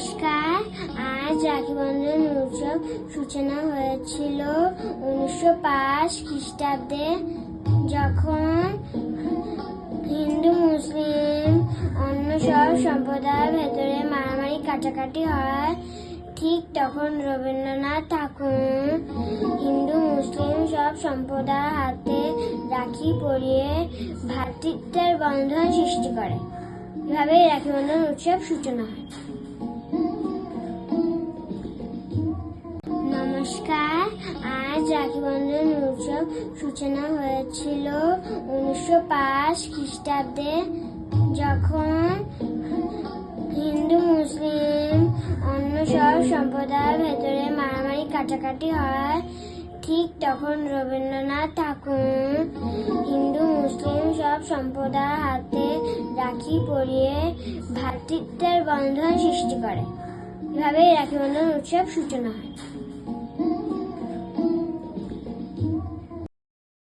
নমস্কার। আজ রাখি উৎসব সূচনা হয়েছিল উনিশশো পাঁচ খ্রিস্টাব্দে, যখন হিন্দু, মুসলিম, অন্য সব সম্প্রদায়ের ভেতরে মারামারি কাটাকাটি হয়। ঠিক তখন রবীন্দ্রনাথ ঠাকুর হিন্দু, মুসলিম সব সম্প্রদায়ের হাতে রাখি পরিয়ে ভ্রাতৃত্বের বন্ধন সৃষ্টি করে। এভাবেই রাখি বন্ধন উৎসব সূচনা হয়। নমস্কার। আজ রাখি বন্ধন উৎসব সূচনা হয়েছিল উনিশশো পাঁচ খ্রিস্টাব্দে, যখন হিন্দু, মুসলিম, অন্য সব সম্প্রদায়ের ভেতরে মারামারি কাটাকাটি হয়। ঠিক তখন রবীন্দ্রনাথ ঠাকুর হিন্দু, মুসলিম সব সম্প্রদায়ের হাতে রাখি পরিয়ে ভ্রাতৃত্বের বন্ধন সৃষ্টি করে। এভাবেই রাখি বন্ধন উৎসব সূচনা হয়।